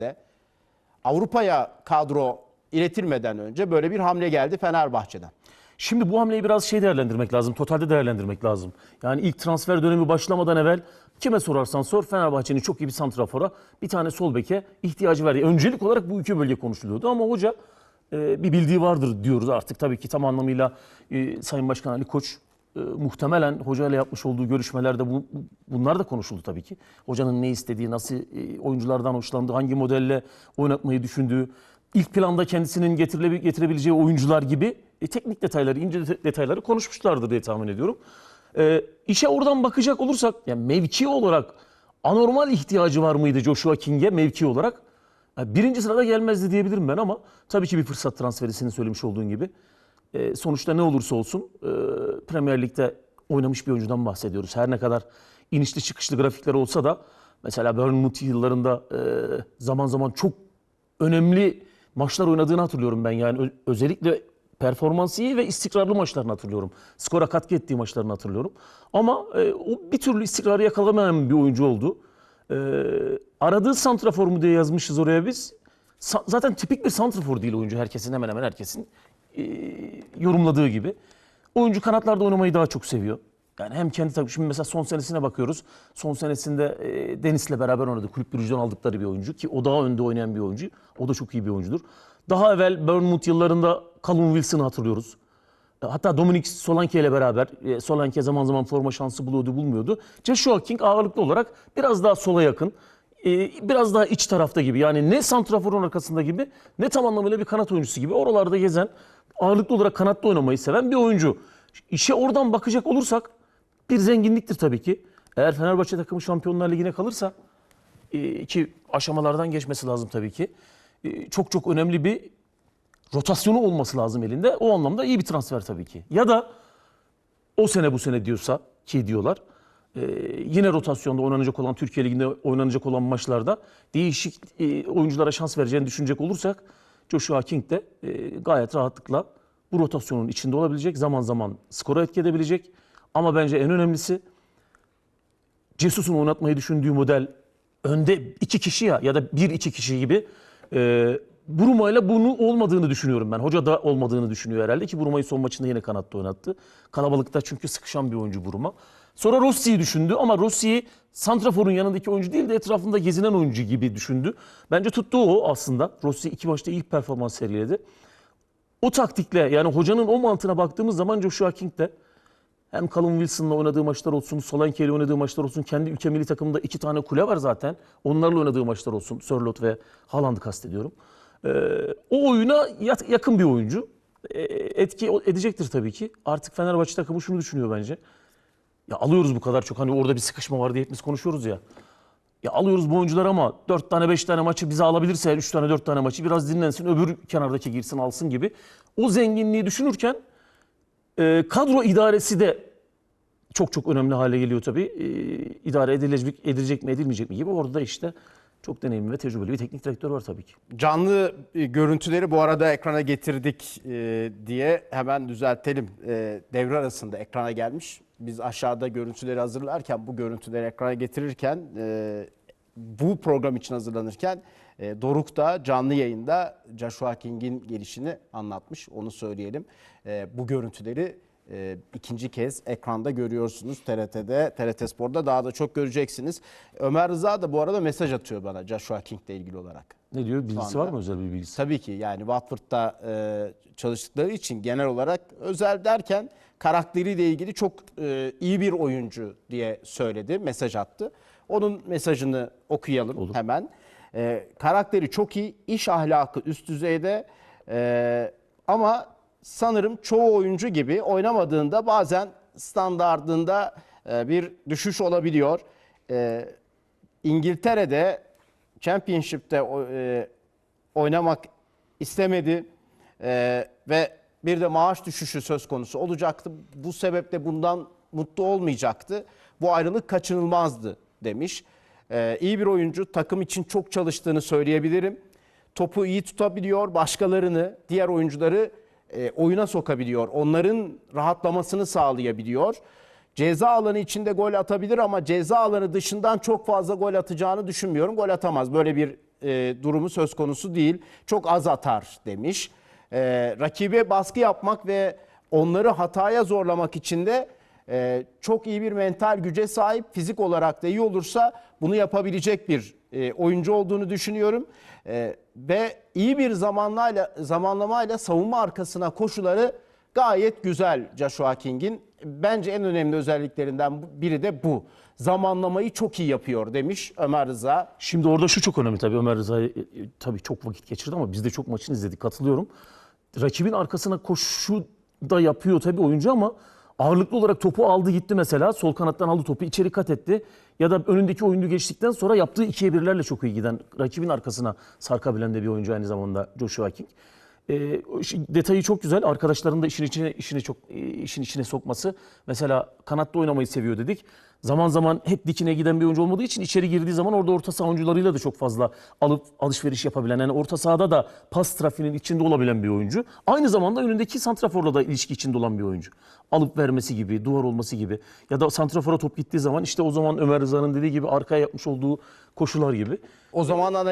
de Avrupa'ya kadro iletilmeden önce böyle bir hamle geldi Fenerbahçe'den. Şimdi bu hamleyi biraz şey değerlendirmek lazım, totalde değerlendirmek lazım. Yani ilk transfer dönemi başlamadan evvel kime sorarsan sor Fenerbahçe'nin çok iyi bir santrafora, bir tane sol beke ihtiyacı var. Öncelik olarak bu iki bölge konuşuluyordu ama hoca e, bir bildiği vardır diyoruz artık. Tabii ki tam anlamıyla e, Sayın Başkan Ali Koç e, muhtemelen hocayla yapmış olduğu görüşmelerde bu, bunlar da konuşuldu tabii ki. Hocanın ne istediği, nasıl e, oyunculardan hoşlandığı, hangi modelle oynatmayı düşündüğü, ilk planda kendisinin getirebileceği oyuncular gibi e, teknik detayları, ince de- detayları konuşmuşlardır diye tahmin ediyorum. E, işe oradan bakacak olursak, yani mevki olarak anormal ihtiyacı var mıydı Joshua King'e mevki olarak? Yani birinci sırada gelmezdi diyebilirim ben ama tabii ki bir fırsat transferi senin söylemiş olduğun gibi. E, sonuçta ne olursa olsun e, Premier Lig'de oynamış bir oyuncudan bahsediyoruz. Her ne kadar inişli çıkışlı grafikler olsa da mesela Bournemouth yıllarında e, zaman zaman çok önemli maçlar oynadığını hatırlıyorum ben. Yani özellikle performansı iyi ve istikrarlı maçlarını hatırlıyorum. Skora katkı ettiği maçlarını hatırlıyorum. Ama e, o bir türlü istikrarı yakalamayan bir oyuncu oldu. E, aradığı santrafor mu diye yazmışız oraya biz. Zaten tipik bir santrafor değil oyuncu herkesin hemen hemen herkesin e, yorumladığı gibi. Oyuncu kanatlarda oynamayı daha çok seviyor. Yani hem kendi takım, şimdi mesela son senesine bakıyoruz. Son senesinde e, Deniz'le beraber oynadı. Kulüp Brugge'den aldıkları bir oyuncu ki o daha önde oynayan bir oyuncu. O da çok iyi bir oyuncudur. Daha evvel Bournemouth yıllarında Callum Wilson'ı hatırlıyoruz. E, Hatta Dominic Solanke ile beraber e, Solanke zaman zaman forma şansı buluyordu bulmuyordu. Joshua King ağırlıklı olarak biraz daha sola yakın. e, Biraz daha iç tarafta gibi yani ne santraforun arkasında gibi ne tam anlamıyla bir kanat oyuncusu gibi oralarda gezen ağırlıklı olarak kanatta oynamayı seven bir oyuncu. İşe oradan bakacak olursak bir zenginliktir tabii ki. Eğer Fenerbahçe takımı Şampiyonlar Ligi'ne kalırsa e, ki aşamalardan geçmesi lazım tabii ki. e, Çok çok önemli bir rotasyonu olması lazım elinde. O anlamda iyi bir transfer tabii ki. Ya da o sene bu sene diyorsa ki diyorlar. e, yine rotasyonda oynanacak olan Türkiye Ligi'nde oynanacak olan maçlarda değişik oyunculara şans vereceğini düşünecek olursak Joshua King de e, gayet rahatlıkla bu rotasyonun içinde olabilecek. Zaman zaman skora etki edebilecek. Ama bence en önemlisi Cesus'un oynatmayı düşündüğü model önde iki kişi ya ya da bir iki kişi gibi e, Buruma ile bunu olmadığını düşünüyorum ben. Hoca da olmadığını düşünüyor herhalde ki Buruma'yı son maçında yine kanatta oynattı. Kalabalıkta çünkü sıkışan bir oyuncu Buruma. Sonra Rossi'yi düşündü ama Rossi'yi Santrafor'un yanındaki oyuncu değil de etrafında gezinen oyuncu gibi düşündü. Bence tuttu o aslında. Rossi iki maçta ilk performans sergiledi. O taktikle yani hocanın o mantığına baktığımız zaman Joshua King de hem Callum Wilson'la oynadığı maçlar olsun, Solanke ile oynadığı maçlar olsun. Kendi ülke milli takımında iki tane kule var zaten. Onlarla oynadığı maçlar olsun. Sörloth ve Haaland'ı kastediyorum. Ee, o oyuna yakın bir oyuncu. Ee, etki edecektir tabii ki. Artık Fenerbahçe takımı şunu düşünüyor bence. Ya alıyoruz bu kadar çok. Hani orada bir sıkışma var diye hepimiz konuşuyoruz ya. Ya alıyoruz bu oyuncular ama 4 tane 5 tane maçı bize alabilirse 3 tane 4 tane maçı biraz dinlensin öbür kenardaki girsin alsın gibi. O zenginliği düşünürken e, kadro idaresi de çok çok önemli hale geliyor tabii. E, idare edilecek, edilecek mi edilmeyecek mi gibi. Orada da işte çok deneyimli ve tecrübeli bir teknik direktör var tabii ki. Canlı e, görüntüleri bu arada ekrana getirdik e, diye hemen düzeltelim. E, devre arasında ekrana gelmiş. Biz aşağıda görüntüleri hazırlarken, bu görüntüleri ekrana getirirken, e, bu program için hazırlanırken e, Doruk da canlı yayında Joshua King'in gelişini anlatmış. Onu söyleyelim. E, bu görüntüleri e, ikinci kez ekranda görüyorsunuz TRT'de, TRT Spor'da daha da çok göreceksiniz. Ömer Rıza da bu arada mesaj atıyor bana Joshua King'le ilgili olarak. Ne diyor? Bilgisi var mı özel bir bilgisi? Tabii ki yani Watford'da e, çalıştıkları için genel olarak özel derken karakteriyle ilgili çok e, iyi bir oyuncu diye söyledi, mesaj attı. Onun mesajını okuyalım hemen. E, karakteri çok iyi, iş ahlakı üst düzeyde e, ama sanırım çoğu oyuncu gibi oynamadığında bazen standardında e, bir düşüş olabiliyor. E, İngiltere'de Championship'te e, oynamak istemedi E, ve bir de maaş düşüşü söz konusu olacaktı. Bu sebeple bundan mutlu olmayacaktı. Bu ayrılık kaçınılmazdı demiş. E, iyi bir oyuncu takım için çok çalıştığını söyleyebilirim. Topu iyi tutabiliyor, başkalarını, diğer oyuncuları e, oyuna sokabiliyor. Onların rahatlamasını sağlayabiliyor. Ceza alanı içinde gol atabilir ama ceza alanı dışından çok fazla gol atacağını düşünmüyorum. Gol atamaz. Böyle bir e, durumu söz konusu değil. Çok az atar demiş. E, rakibe baskı yapmak ve onları hataya zorlamak için de e, çok iyi bir mental güce sahip. Fizik olarak da iyi olursa bunu yapabilecek bir e, oyuncu olduğunu düşünüyorum. E, ve iyi bir zamanlayla zamanlamayla savunma arkasına koşuları gayet güzel Joshua King'in. Bence en önemli özelliklerinden biri de bu. Zamanlamayı çok iyi yapıyor demiş Ömer Rıza. Şimdi orada şu çok önemli tabii Ömer Rıza e, e, tabii çok vakit geçirdi ama biz de çok maçını izledik katılıyorum. Rakibin arkasına koşu da yapıyor tabii oyuncu ama ağırlıklı olarak topu aldı gitti mesela sol kanattan aldı topu içeri kat etti. Ya da önündeki oyuncu geçtikten sonra yaptığı ikiye birlerle çok iyi giden rakibin arkasına sarkabilen de bir oyuncu aynı zamanda Joshua King. E, detayı çok güzel. Arkadaşların da işin içine işini çok e, işin içine sokması. Mesela kanatta oynamayı seviyor dedik. Zaman zaman hep dikine giden bir oyuncu olmadığı için içeri girdiği zaman orada orta saha oyuncularıyla da çok fazla alıp alışveriş yapabilen yani orta sahada da pas trafiğinin içinde olabilen bir oyuncu. Aynı zamanda önündeki santraforla da ilişki içinde olan bir oyuncu. Alıp vermesi gibi, duvar olması gibi ya da santrafora top gittiği zaman işte o zaman Ömer Rıza'nın dediği gibi arkaya yapmış olduğu koşular gibi. O zaman ana